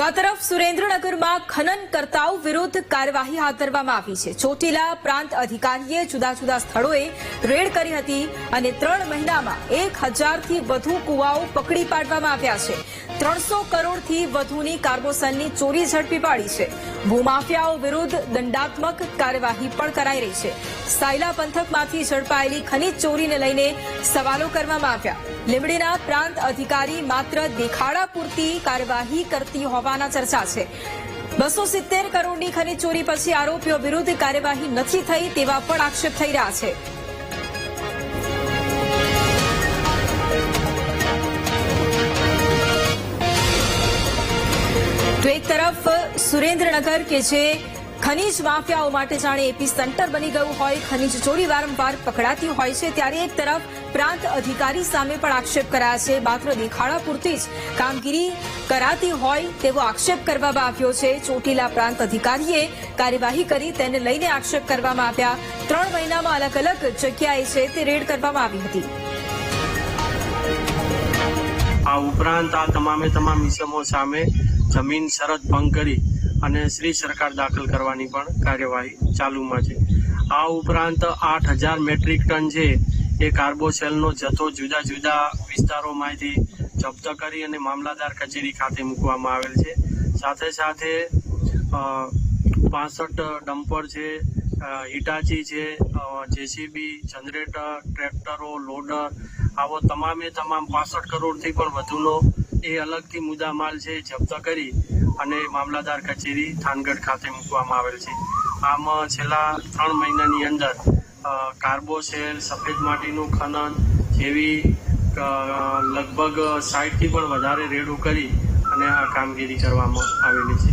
તો આ તરફ સુરેન્દ્રનગરમાં ખનનકર્તાઓ વિરુદ્ધ કાર્યવાહી હાથ ધરવામાં આવી છે. ચોટીલા પ્રાંત અધિકારીએ જુદા જુદા સ્થળોએ રેડ કરી હતી અને ત્રણ મહિનામાં એક હજારથી વધુ કુવાઓ પકડી પાડવામાં આવ્યા છે. ત્રણસો કરોડથી વધુની કાર્બોસનની ચોરી ઝડપી પાડી છે. ભૂમાફિયાઓ વિરુદ્ધ દંડાત્મક કાર્યવાહી પણ કરાઈ રહી છે. સાયલા પંથકમાંથી ઝડપાયેલી ખનીજ ચોરીને લઈને સવાલો કરવામાં આવ્યા. લીંબડીના પ્રાંત અધિકારી માત્ર દેખાડા પૂરતી કાર્યવાહી કરતી હોવાના ચર્ચા છે. બસો સિત્તેર કરોડની ખનીજ ચોરી પછી આરોપીઓ વિરુદ્ધ કાર્યવાહી નથી થઈ તેવા પણ આક્ષેપ થઈ રહ્યા છે. તો એક તરફ સુરેન્દ્રનગર કે જે ખનીજ માફિયાઓ માટે જાણે એપી સેન્ટર બની ગયું હોય, ખનીજ ચોરી વારંવાર પકડાતી હોય છે, ત્યારે એક તરફ પ્રાંત અધિકારી સામે પણ આક્ષેપ કરાયા છે. માત્ર દેખાડા પૂરતી જ કામગીરી કરાતી હોય તેવો આક્ષેપ કરવામાં આવ્યો છે. ચોટીલા પ્રાંત અધિકારીએ કાર્યવાહી કરી તેને લઈને આક્ષેપ કરવામાં આવ્યા. ત્રણ મહિનામાં અલગ અલગ જગ્યાએ છે તે રેડ કરવામાં આવી હતી. આ ઉપરાંત આ તમામે તમામ ઇસમો સામે જમીન શરત ભંગ કરી અને શ્રી સરકાર દાખલ કરવાની પણ કાર્યવાહી ચાલુમાં છે. આ ઉપરાંત આઠ હજાર મેટ્રિક ટન છે એ કાર્બોસેલનો જથ્થો જુદા જુદા વિસ્તારોમાંથી જપ્ત કરી અને મામલાદાર કચેરી ખાતે મૂકવામાં આવેલ છે. સાથે સાથે પાસઠ ડમ્પર છે હિટાચી છે જેસીબી, જનરેટર, ટ્રેક્ટરો, લોડર, આવો તમામે તમામ પાસઠ કરોડથી પણ વધુનો એ અલગથી મુદ્દામાલ છે જપ્ત કરી અને મામલાદાર કચેરી થાનગઢ ખાતે મૂકવામાં આવેલ છે. આમ છેલ્લા ત્રણ મહિનાની અંદર કાર્બોસેલ સફેદ માટીનું ખનન જેવી લગભગ સાઠથી પણ વધારે રેડો કરી અને આ કામગીરી કરવામાં આવેલી છે.